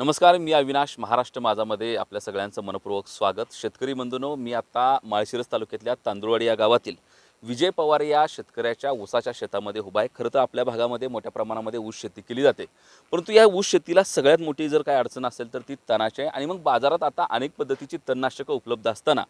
नमस्कार मी अविनाश महाराष्ट्र माझामध्ये आपल्या सगळ्यांचं मनपूर्वक स्वागत. शेतकरी बंधूनो मी आता माळशिरस तालुक्यातल्या तांदुळवाडी या गावातील विजय पवार या शेतकऱ्याच्या ऊसाच्या शेतामध्ये उभा आहे. खरं तर आपल्या भागामध्ये मोठ्या प्रमाणामध्ये ऊस शेती केली जाते. परंतु या ऊस शेतीला सगळ्यात मोठी जर काय अडचण असेल तर ती तणाची आहे आणि मग बाजारात आता अनेक पद्धतीची तणनाशकं उपलब्ध असताना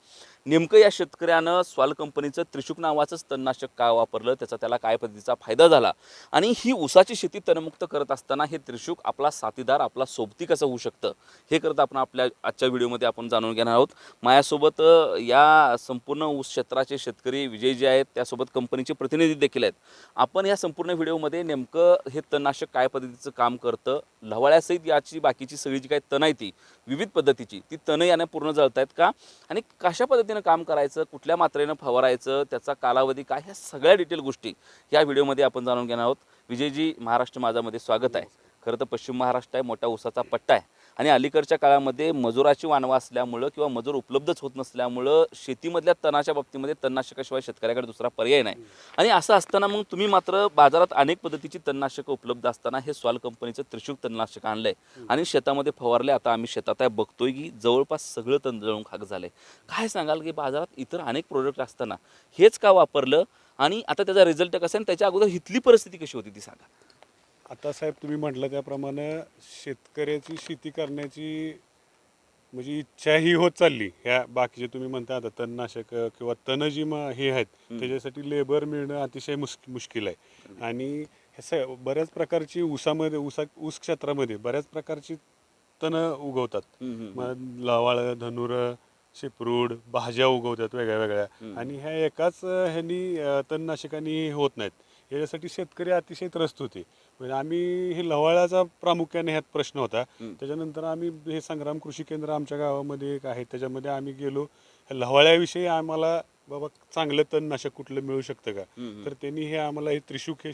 नेमकं या शेतकऱ्यानं स्वाल कंपनीचं त्रिशूक नावाचंच तणनाशक का वापरलं? त्याचा त्याला काय पद्धतीचा फायदा झाला? आणि ही ऊसाची शेती तणमुक्त करत असताना हे त्रिशूक आपला साथीदार आपला सोबती कसं होऊ शकतं? हे करत आपण आपल्या आजच्या व्हिडिओमध्ये आपण जाणून घेणार आहोत. माझ्यासोबत या संपूर्ण ऊस क्षेत्राचे शेतकरी विजय जे आहे आहेत त्यासोबत कंपनीचे प्रतिनिधी देखील आहेत. आपण या संपूर्ण व्हिडिओमध्ये नेमकं हे तणनाशक काय पद्धतीचं काम करतं लवाळ्यासहित याची बाकीची सगळी जी काही तण आहे ती विविध पद्धतीची ती तणं याने पूर्ण जळत आहेत का? आणि कशा पद्धतीनं काम करायचं कुठल्या मात्रेनं फवारायचं त्याचा कालावधी काय ह्या सगळ्या डिटेल गोष्टी या व्हिडिओमध्ये आपण जाणून घेणार आहोत. विजयजी महाराष्ट्र माझामध्ये स्वागत आहे. खरं तर पश्चिम महाराष्ट्र आहे मोठा उसाचा पट्टा आहे. आणि अलीकडच्या काळामध्ये मजुराची वानवा असल्यामुळं किंवा मजूर उपलब्धच होत नसल्यामुळं शेतीमधल्या तणाच्या बाबतीमध्ये तणनाशकाशिवाय शेतकऱ्याकडे दुसरा पर्याय नाही. आणि असं असताना मग तुम्ही मात्र बाजारात अनेक पद्धतीची तणनाशकं उपलब्ध असताना हे स्वाल कंपनीचं त्रिशूक तणनाशक आणलंय. आणि शेतामध्ये फवारले आता आम्ही शेतात आहे बघतोय की जवळपास सगळं तण जळून खाक झालंय. काय सांगाल की बाजारात इतर अनेक प्रोडक्ट असताना हेच का वापरलं? आणि आता त्याचा रिझल्ट कसा आणि त्याच्या अगोदर इथली परिस्थिती कशी होती ती सांगा. आता साहेब तुम्ही म्हटलं त्याप्रमाणे शेतकऱ्याची शेती करण्याची म्हणजे इच्छा ही होत चालली. ह्या बाकीचे तुम्ही म्हणता आता तणनाशक किंवा तण जी म हे आहेत त्याच्यासाठी लेबर मिळणं अतिशय मुश्क मुश्किल आहे. आणि हे स बऱ्याच प्रकारची ऊसामध्ये ऊसा ऊस क्षेत्रामध्ये बऱ्याच प्रकारची तण उगवतात. मग लवाळ धनुर शिपरूड भाज्या उगवतात वेगळ्या वेगळ्या आणि ह्या एकाच अं, ह्यांनी अं, तणनाशकांनी होत नाहीत. याच्यासाठी शेतकरी अतिशय त्रस्त होते. म्हणजे आम्ही हे लवाळाचा प्रामुख्याने ह्यात प्रश्न होता. त्याच्यानंतर आम्ही हे संग्राम कृषी केंद्र आमच्या गावामध्ये एक आहे. त्याच्यामध्ये आम्ही गेलो. ह्या लवाळ्याविषयी आम्हाला बाबा चांगलं तणनाशक कुठलं मिळू शकतं का? तर त्यांनी हे आम्हाला हे त्रिशूक हे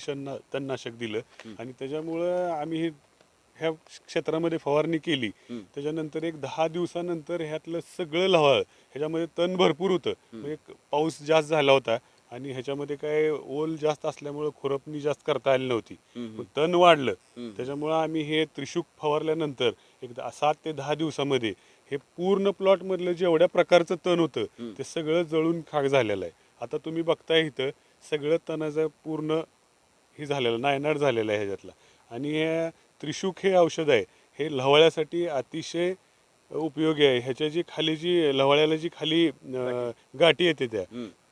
तणनाशक दिलं. आणि त्याच्यामुळं आम्ही हे ह्या क्षेत्रामध्ये फवारणी केली. त्याच्यानंतर एक दहा दिवसानंतर ह्यातलं सगळं लवाळ ह्याच्यामध्ये तण भरपूर होतं. म्हणजे पाऊस जास्त झाला होता. आणि ह्याच्यामध्ये काय ओल जास्त असल्यामुळं खुरपणी जास्त करता आली नव्हती. तण वाढलं. त्याच्यामुळं आम्ही हे त्रिशूक फवारल्यानंतर एक दा- सात ते दहा दिवसामध्ये हे पूर्ण प्लॉट मधलं जेवढ्या प्रकारचं तण होतं ते सगळं जळून खाक झालेलं आहे. आता तुम्ही बघताय इथं सगळं तणाचं पूर्ण हे झालेलं नायनाट झालेलं आहे ह्याच्यातला. आणि हे त्रिशूक हे औषध आहे. हे लवाळ्यासाठी अतिशय उपयोगी आहे. ह्याच्या जी खाली जी लवाळ्याला जी खाली गाठी. येते त्या.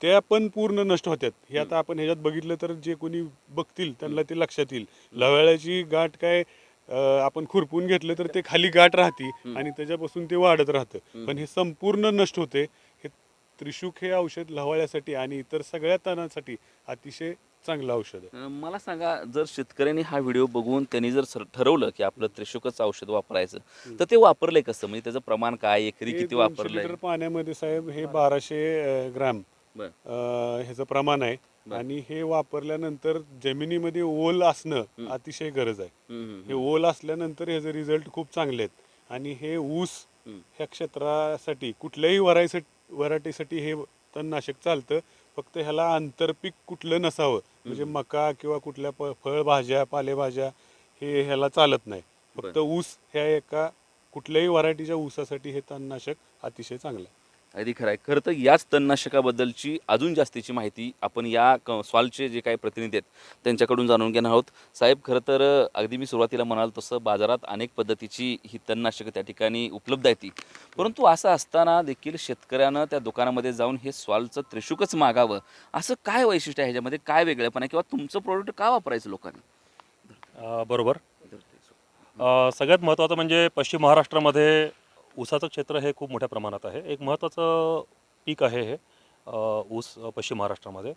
त्या पण पूर्ण नष्ट होत्यात. हे आता आपण ह्याच्यात बघितलं तर जे कोणी बघतील त्यांना ते लक्षात येईल. लवाळ्याची गाठ काय अं, आपण खुरपून घेतलं तर ते खाली गाठ राहते आणि त्याच्यापासून ते वाढत राहतं. पण हे संपूर्ण नष्ट होते. हे त्रिशूक हे औषध लवाळ्यासाठी आणि इतर सगळ्या तणांसाठी अतिशय चांगलं औषध आहे. अं, मला सांगा जर शेतकऱ्यांनी हा व्हिडिओ बघून त्यांनी जर सर- ठरवलं की आपलं त्रिशुकच औषध वापरायचं तर ते वापरलंय कसं? म्हणजे त्याचं प्रमाण काय? एकरी हे किती 200 वापरलंय? लिटर पाण्यामध्ये साहेब हे बाराशे अं, ग्राम. बर. अं, ह्याचं प्रमाण आहे. आणि हे वापरल्यानंतर जमिनीमध्ये ओल असणं अतिशय गरज आहे. हम्म, हम्म, हे ओल असल्यानंतर ह्याचे रिझल्ट खूप चांगले आहेत. आणि हे ऊस ह्या क्षेत्रासाठी कुठल्याही वरायसाठी वरायटीसाठी हे तणनाशक चालतं. फक्त ह्याला आंतरपीक कुठलं नसावं. म्हणजे मका किंवा कुठल्या प फळभाज्या पालेभाज्या हे ह्याला चालत नाही. फक्त ऊस ह्या एका कुठल्याही व्हरायटीच्या ऊसासाठी हे तणनाशक अतिशय चांगलं आहे. अगदी खरं आहे. खरं तर याच तणनाशकाबद्दलची अजून जास्तीची माहिती आपण या क स्वालचे जे काही प्रतिनिधी आहेत त्यांच्याकडून जाणून घेणार आहोत. साहेब खरं तर अगदी मी सुरुवातीला म्हणाल तसं बाजारात अनेक पद्धतीची ही तणनाशकं त्या ठिकाणी उपलब्ध आहेत ती. परंतु असं असताना देखील शेतकऱ्यानं त्या दुकानामध्ये जाऊन हे स्वालचं त्रिशुकच मागावं असं काय वैशिष्ट्य आहे ह्याच्यामध्ये? काय वेगळेपण आहे? किंवा तुमचं प्रोडक्ट का वापरायचं लोकांनी? बरोबर. सगळ्यात महत्त्वाचं म्हणजे पश्चिम महाराष्ट्रामध्ये ऊसाचं क्षेत्र हे खूप मोठ्या प्रमाणात आहे. एक महत्त्वाचं पीक आहे हे ऊस पश्चिम महाराष्ट्रामध्ये.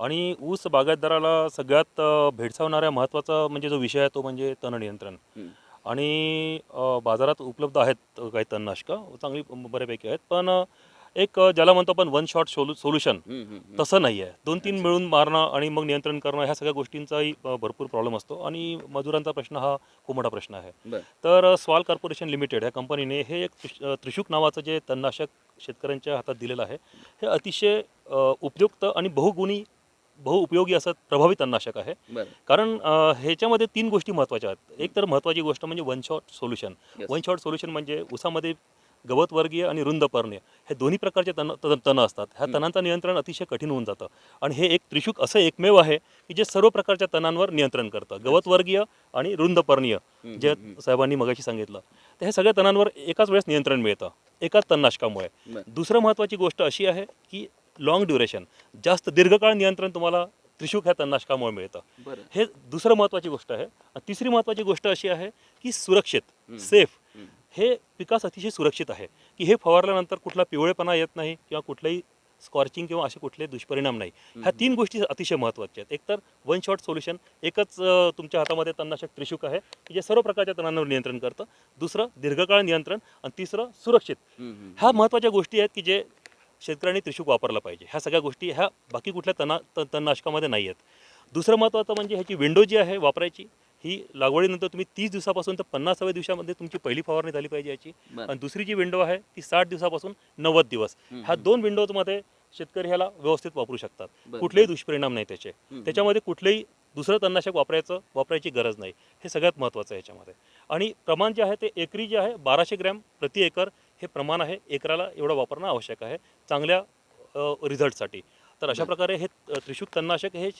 आणि ऊस बागायतदाराला सगळ्यात भेडसावणाऱ्या महत्त्वाचा म्हणजे जो विषय आहे तो म्हणजे तण नियंत्रण. आणि बाजारात उपलब्ध आहेत काही तणनाशकं चांगली बऱ्यापैकी आहेत. पण एक ज्याला म्हणतो आपण वन शॉट सोलू सोल्युशन. तसं नाही आहे दोन तीन मिळून मारणं आणि मग नियंत्रण करणं ह्या सगळ्या गोष्टींचाही भरपूर प्रॉब्लेम असतो. आणि मजुरांचा प्रश्न हा खूप मोठा प्रश्न आहे. तर स्वाल कॉर्पोरेशन लिमिटेड ह्या कंपनीने हे एक त्रिशूक नावाचं जे तणनाशक शेतकऱ्यांच्या हातात दिलेलं आहे हे अतिशय उपयुक्त आणि बहुगुणी बहुउपयोगी असं प्रभावी तणनाशक आहे. कारण ह्याच्यामध्ये तीन गोष्टी महत्त्वाच्या आहेत. एक तर महत्त्वाची गोष्ट म्हणजे one shot solution. One shot solution म्हणजे उसामध्ये गवतवर्गीय आणि रुंद पर्णे हे दोन्ही प्रकारचे तण तण तण असतात. ह्या तणांचं नियंत्रण अतिशय कठीण होऊन जातं. आणि हे एक त्रिशूक असं एकमेव आहे की जे सर्व प्रकारच्या तणांवर नियंत्रण करतं. गवतवर्गीय आणि रुंद पर्णीय जे साहेबांनी मगाशी सांगितलं. तर हे सगळ्या तणांवर एकाच वेळेस नियंत्रण मिळतं. एकाच तणनाशकामुळे. दुसरं महत्त्वाची गोष्ट अशी आहे की लॉंग ड्युरेशन जास्त दीर्घकाळ नियंत्रण तुम्हाला त्रिशूक ह्या तणनाशकामुळे मिळतं. हे दुसरं महत्त्वाची गोष्ट आहे. आणि तिसरी महत्त्वाची गोष्ट अशी आहे की सुरक्षित सेफ. हे पिकास अतिशय सुरक्षित आहे की हे फवारल्यानंतर कुठला पिवळेपणा येत नाही किंवा कुठलाही स्कॉर्चिंग किंवा असे कुठले दुष्परिणाम नाही. ह्या तीन गोष्टी अतिशय महत्त्वाच्या आहेत. एक तर वन शॉट सोल्युशन एकच तुमच्या हातामध्ये तणनाशक त्रिशूक आहे की जे सर्व प्रकारच्या तणांवर नियंत्रण करतं. दुसरं दीर्घकाळ नियंत्रण आणि तिसरं सुरक्षित. ह्या महत्त्वाच्या गोष्टी आहेत की जे शेतकऱ्यांनी त्रिशूक वापरला पाहिजे. ह्या सगळ्या गोष्टी ह्या बाकी कुठल्या तना तणनाशकामध्ये नाही आहेत. दुसरं महत्त्वाचं म्हणजे ह्याची विंडो जी आहे वापरायची ही लागवडीनंतर तुम्ही तीस दिवसापासून तर पन्नासाव्या दिवसामध्ये तुमची पहिली फवारणी झाली पाहिजे याची. आणि दुसरी जी विंडो आहे ती साठ दिवसापासून नव्वद दिवस. ह्या दोन विंडोजमध्ये शेतकरी ह्याला व्यवस्थित वापरू शकतात. कुठलेही दुष्परिणाम नाही त्याचे. त्याच्यामध्ये कुठलेही दुसरं तणनाशक वापरायचं वापरायची गरज नाही. हे सगळ्यात महत्त्वाचं आहे ह्याच्यामध्ये आणि प्रमाण जे आहे ते एकरी जे आहे बाराशे ग्रॅम प्रति एकर हे प्रमाण आहे. एकराला एवढं वापरणं आवश्यक आहे. चांगल्या रिझल्टसाठी. तर अशा प्रकारे हे त्रिशूक तणनाशक हे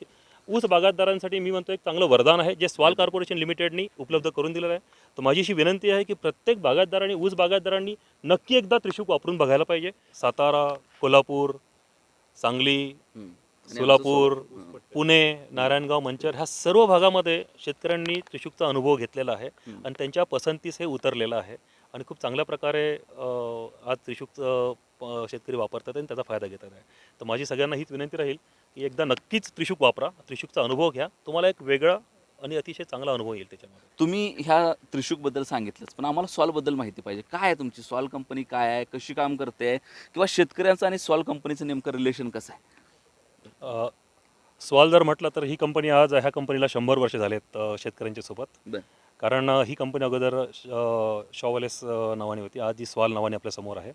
ऊस बागायतदारांसाठी मी म्हणतो एक चांगलं वरदान आहे जे स्वाल कॉर्पोरेशन लिमिटेडनी उपलब्ध करून दिलेलं आहे. तर माझी अशी विनंती आहे की प्रत्येक बागायतदार आणि ऊस बागायतदारांनी नक्की एकदा त्रिशूक वापरून बघायला पाहिजे. सातारा कोल्हापूर सांगली सोलापूर पुणे नारायणगाव मंचर ह्या सर्व भागामध्ये शेतकऱ्यांनी त्रिशूकचा अनुभव घेतलेला आहे आणि त्यांच्या पसंतीस हे उतरलेलं आहे आणि खूप चांगल्या प्रकारे आज त्रिशूकचं शेतकरी वापरतात आणि त्याचा फायदा घेतात. आहे तर माझी सगळ्यांना हीच विनंती राहील की एकदा नक्कीच त्रिशूक वापरा त्रिशूकचा अनुभव घ्या. तुम्हाला एक वेगळा आणि अतिशय चांगला अनुभव येईल त्याच्यामध्ये. तुम्ही ह्या त्रिशूकबद्दल सांगितलंच पण आम्हाला सॉल्वबद्दल माहिती पाहिजे. काय आहे तुमची सॉल्व कंपनी काय आहे कशी काम करते किंवा शेतकऱ्यांचं आणि सॉल्व कंपनीचं नेमकं रिलेशन कसं आहे? अ, स्वाल जर म्हटलं तर ही कंपनी आज ह्या कंपनीला शंभर वर्ष झालेत शेतकऱ्यांच्या सोबत. कारण ही कंपनी अगोदर शॉवलेस नावाने होती. आज ही स्वाल नावाने आपल्यासमोर आहे.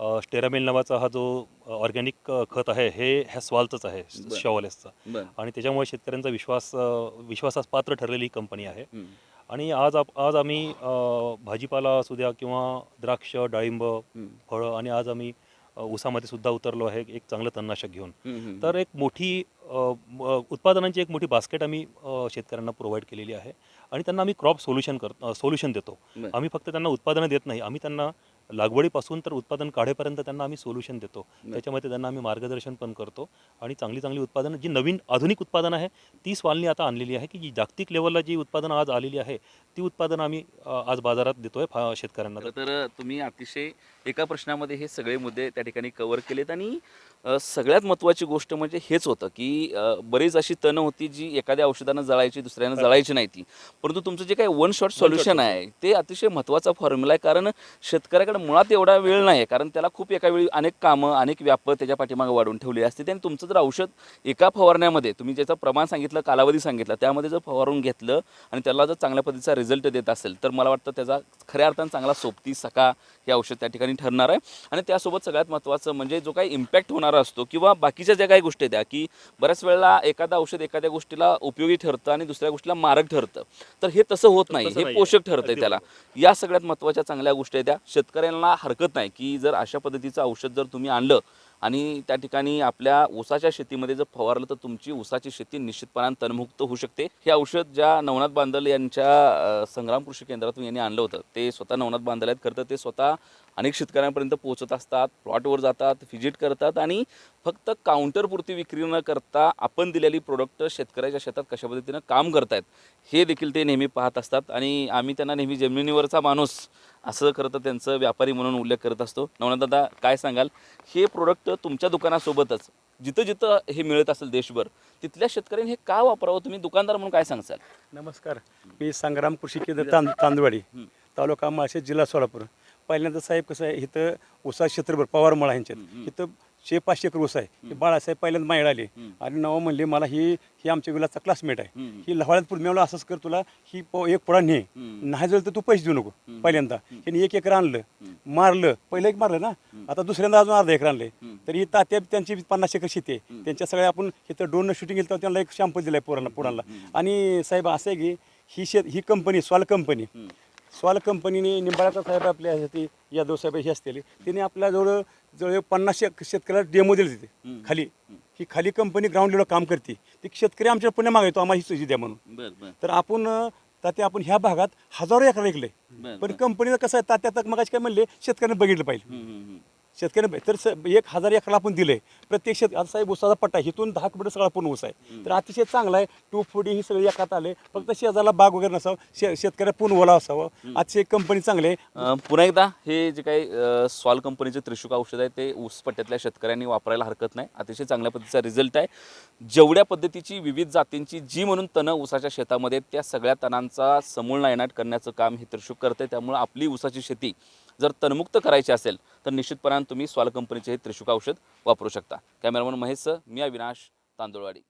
स्टेरामिल नावाचा हा जो ऑर्गॅनिक खत आहे हे ह्या स्वालचंच आहे. शॉवलेसचा आणि त्याच्यामुळे शेतकऱ्यांचा विश्वास विश्वासास पात्र ठरलेली ही कंपनी आहे. आणि आज आप आज आम्ही भाजीपाला असू द्या किंवा द्राक्ष डाळिंब. फळं आणि आज आम्ही ऊसामध्ये सुद्धा उतरलो आहे एक चांगलं तणनाशक घेऊन. तर एक मोठी उत्पादनांची एक मोठी बास्केट आम्ही शेतकऱ्यांना प्रोव्हाइड केलेली आहे आणि त्यांना आम्ही क्रॉप सोल्युशन कर सोल्युशन देतो. आम्ही फक्त त्यांना उत्पादनं देत नाही आम्ही त्यांना लागवडीपासून तर उत्पादन काढेपर्यंत त्यांना आम्ही सोल्युशन देतो. त्याच्यामध्ये त्यांना आम्ही मार्गदर्शन पण करतो आणि चांगली चांगली उत्पादनं जी नवीन आधुनिक उत्पादनं आहे ती स्वालनी आता आणलेली आहे की जी जागतिक लेवलला जी उत्पादनं आज आलेली आहे ती उत्पादनं आम्ही आज बाजारात देतोय फा शेतकऱ्यांना. तर तुम्ही अतिशय एका प्रश्नामध्ये हे सगळे मुद्दे त्या ठिकाणी कव्हर केलेत आणि सगळ्यात महत्त्वाची गोष्ट म्हणजे हेच होतं की बरीच अशी तणं होती जी एखाद्या औषधानं जळायची दुसऱ्यानं जळायची नाही ती. परंतु तुमचं जे काही वन शॉट सोल्युशन आहे ते अतिशय महत्त्वाचा फॉर्म्युला आहे. कारण शेतकऱ्याकडे मुळात एवढा वेळ नाही आहे. कारण त्याला खूप एका वेळी अनेक कामं अनेक व्याप त्याच्या पाठीमागे वाढून ठेवली असते. आणि तुमचं जर औषध एका फवारण्यामध्ये तुम्ही ज्याचं प्रमाण सांगितलं कालावधी सांगितला त्यामध्ये जर फवारून घेतलं आणि त्याला जर चांगल्या पद्धतीचा रिझल्ट देत असेल तर मला वाटतं त्याचा खऱ्या अर्थानं चांगला सोबती सका हे औषध त्या ठिकाणी ठरणार आहे. आणि त्यासोबत सगळ्यात महत्त्वाचं म्हणजे जो काही इम्पॅक्ट होणारा असतो किंवा बाकीच्या ज्या काही गोष्टी आहेत त्या की बऱ्याच वेळेला एखादा औषध एखाद्या गोष्टीला उपयोगी ठरतं आणि दुसऱ्या गोष्टीला मारक ठरतं. तर हे तसं होत नाही हे. पोषक अगदी त्याला. या सगळ्यात महत्त्वाच्या चांगल्या गोष्टी आहेत त्या. शेतकऱ्यांना हरकत नाही की जर अशा पद्धतीचं औषध जर तुम्ही आणलं आणि त्या ठिकाणी आपल्या ऊसाच्या शेतीमध्ये जर फवारलं तर तुमची ऊसाची शेती निश्चितपणाने तणमुक्त होऊ शकते. हे औषध ज्या नवनाथ बांदल यांच्या संग्राम कृषी केंद्रातून यांनी आणलं होतं ते स्वतः नवनाथ बांदल आहेत. करतं ते स्वतः अनेक शेतकऱ्यांपर्यंत पोहोचत असतात प्लॉटवर जातात व्हिजिट करतात आणि फक्त काउंटरपुरती विक्री न करता आपण दिलेली प्रोडक्ट शेतकऱ्याच्या शेतात कशा पद्धतीनं काम करतायत हे देखील ते नेहमी पाहत असतात. आणि आम्ही त्यांना नेहमी जमिनीवरचा माणूस असं खरं तर त्यांचं व्यापारी म्हणून उल्लेख करत असतो. नवनाथ दादा काय सांगाल? हे प्रोडक्ट तुमच्या दुकानासोबतच जिथं जिथं हे मिळत असेल देशभर तिथल्या शेतकऱ्यांनी हे का वापरावं? तुम्ही दुकानदार म्हणून काय सांगसाल? नमस्कार मी संग्राम कृषी केंद्र तांद तांदवाडी तालुका माळशेज जिल्हा सोलापूर. पहिल्यांदा साहेब कसं आहे इथं ऊसा क्षेत्रभर पवारमळा ह्यांच्यात. इथं शे पाचशे एकर ऊस आहे. हे बाळासाहेब पहिल्यांदा मायळ आले. आणि नवा म्हणले मला ही ही आमच्या विलाचा क्लासमेट आहे. ही लवाळ्यात पुढे मला असंच कर तुला. ही प- एक पुढा ने नाही जर तर तू पैसे देऊ नको. पहिल्यांदा. त्यांनी एक एकर आणलं. मारलं. पहिलं एक मारलं ना. आता दुसऱ्यांदा अजून अर्धा एकर आणले तर ही तात्या त्यांची पन्नास एकर शेती आहे. त्यांच्या सगळ्या आपण इथं ड्रोन शूटिंग केलं त्यांना एक शॅम्पल दिलाय पोरांना पोरांना. आणि साहेब असं आहे की ही शेत ही कंपनी स्वाल कंपनी स्वाल कंपनीने निंबाळाचा साहेब आपल्या ह्यासाठी यादव साहेब हे असलेले त्यांनी आपल्या जवळ जवळ पन्नास शेत- शेतकऱ्याला डेमो दिले तिथे खाली. ही खाली कंपनी ग्राउंड लेवल काम करते. ती शेतकरी आमच्या पुण्या मागायतो आम्हाला ही सुविधा द्या म्हणून. तर आपण तात्या आपण ह्या भागात हजारो एकर ऐकले बरं, पण कंपनीचं कसं आहे तात्या तर मग काय म्हणले शेतकऱ्यांनी बघितलं पाहिजे. शेतकऱ्यांनी तर स- एक हजार एकरला आपण दिलंय. प्रत्येक शेत आता साहेब उसाचा पट्टा आहे. इथून दहा किलोमीटर सगळा पूर्ण ऊस आहे. तर अतिशय चांगला आहे. टू फुडी ही सगळी एकात आले. फक्त शेजारला बाग वगैरे नसावं. शे शेतकऱ्या पूर्ण ओला असावं अतिशय कंपनी चांगली आहे. अ, पुन्हा एकदा हे जे काही अ, स्वाल कंपनीचे त्रिशुक औषध आहे ते ऊस पट्ट्यातल्या शेतकऱ्यांनी वापरायला हरकत नाही. अतिशय चांगल्या पद्धतीचा रिझल्ट आहे. जेवढ्या पद्धतीची विविध जातींची जी म्हणून तणं ऊसाच्या शेतामध्ये आहेत, त्या सगळ्या तणांचा समूळ नायनाट करण्याचं काम हे त्रिशूक करते त्यामुळे आपली ऊसाची शेती जर तणमुक्त करायची असेल तर निश्चितपणाने तुम्ही स्वाल कंपनीचे हे त्रिशुक औषध वापरू शकता. कॅमेरामन महेश मी अविनाश तांदुळवाडी.